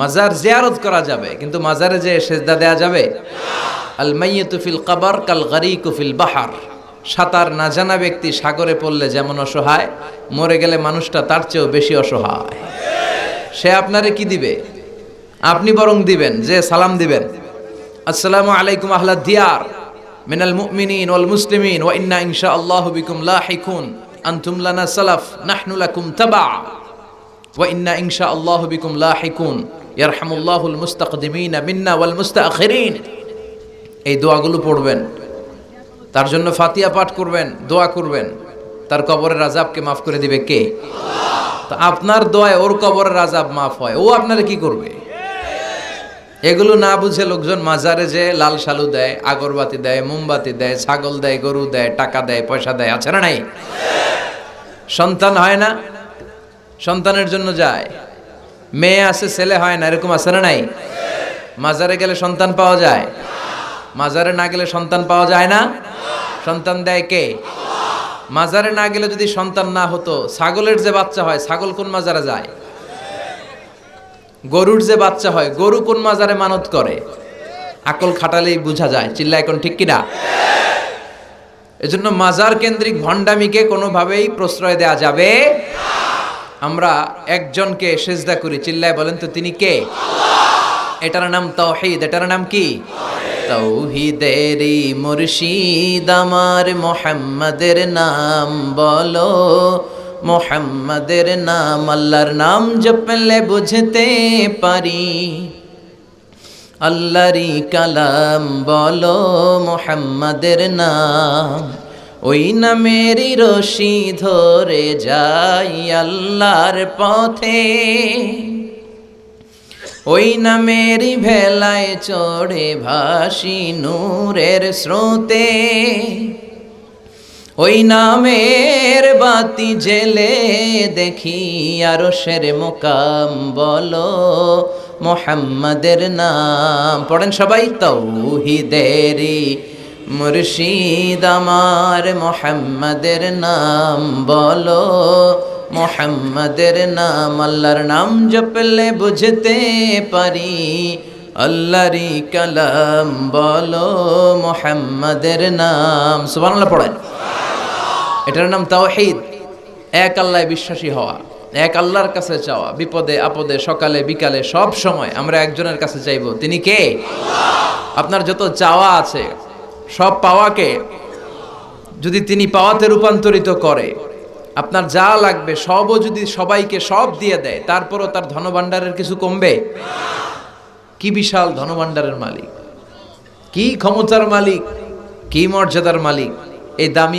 মাজার জিয়ারত করা যাবে, কিন্তু মাজারে যে সেজদা দেয়া যাবে? আল মাইয়িতু ফিল কবর কাল গরিকু ফিল বাহার। সাঁতার না জানা ব্যক্তি সাগরে পড়লে যেমন অসহায়, মরে গেলে মানুষটা তার চেয়েও বেশি অসহায়। সে আপনারে কি দিবে? আপনি বরং দিবেন, যে সালাম দিবেন। আসসালামু আলাইকুম আহলা দিয়ার, মিনাল মুমিনিন ওয়াল মুসলিমিন, ওয়া ইন্না ইনশাআল্লাহু বিকুম লাহিকুন, আনতুম লানা সালাফ, নাহনু লাকুম তাবা, ওয়া ইন্না ইনশাআল্লাহু বিকুম লাহিকুন। ইয়ারহামুল্লাহুল মুস্তাকদিমিনা মিন্না ওয়াল মুস্তাখিরিন। এই দোয়াগুলো পড়বেন। তার জন্য ফাতিয়া পাঠ করবেন, দোয়া করবেন। তার কবরের আজাবকে মাফ করে দিবে কে? তো আপনার দোয়ায় ওর কবরের আজাব মাফ হয়। ও আপনারা কি করবে? এগুলো না বুঝে লোকজন মাজারে যে লাল শালু দেয়, আগরবাতি দেয়, মোমবাতি দেয়, ছাগল দেয়, গরু দেয়, টাকা দেয়, পয়সা দেয়, আছে না নাই? সন্তান হয় না? সন্তানের জন্য যায়। মেয়ে আছে, ছেলে হয় না, এরকম আছে না নাই? মাজারে গেলে সন্তান পাওয়া যায়? মাজারে না গেলে সন্তান পাওয়া যায় না? সন্তান দেয় কে? মাজারে না গেলে যদি সন্তান না হতো, ছাগলের যে বাচ্চা হয়, ছাগল কোন মাজারে যায়? গরুর যে বাচ্চা হয়, গরু কোন মাজারে মানত করে? আকল খাটালেই বোঝা যায় চিল্লা এখন ঠিক কিনা? এজন্য মাজার কেন্দ্রিক ভণ্ডামিকে কোনোভাবেই প্রশ্রয় দেয়া যাবে আমরা একজনকে সেজদা করি চিল্লায় বলেন তো তিনি কে? এটার নাম তাওহীদ এটার নাম কি? তৌহিদেরি মুর্শিদ আমার মোহাম্মদের নাম বলো। মোহাম্মদের নাম আল্লাহর নাম জপলে বুঝতে পারি। আল্লাহরি কালাম বলো মোহাম্মদের নাম। ওই নামেরই রশি ধরে যাই আল্লাহর পথে। ওই নামেরই ভেলায় চড়ে ভাসি নূরের স্রোতে। ওই নামের বাতি জেলে দেখি আরও সের মোকাম বলো, মোহাম্মদের নাম। পড়েন সবাই তৌহিদেরি মুর্শিদ আমার মোহাম্মদের নাম বলো, মোহাম্মদের নাম, আল্লাহর নাম জপলে বুঝতে পারি। আল্লাহরি কালাম বলো, মোহাম্মদের নাম। সুবহানাল্লাহ পড়েন। এটার নাম তাওহীদ। এক আল্লাহ বিশ্বাসী হওয়া, এক আল্লাহর কাছে চাওয়া, বিপদে, আপদে, সকালে, বিকালে, সব সময় আমরা একজনের কাছে চাইব। তিনি কে? আপনার যত চাওয়া আছে সব পাওয়াকে যদি তিনি পাওয়াতে রূপান্তরিত করে, আপনার যা লাগবে, সবও যদি সবাইকে সব দিয়ে দেয়, তারপরও তার ধনভাণ্ডারের কিছু কমবে? কি বিশাল ধনভাণ্ডারের মালিক। কি ক্ষমতার মালিক, কি মর্যাদার মালিক, এই দামি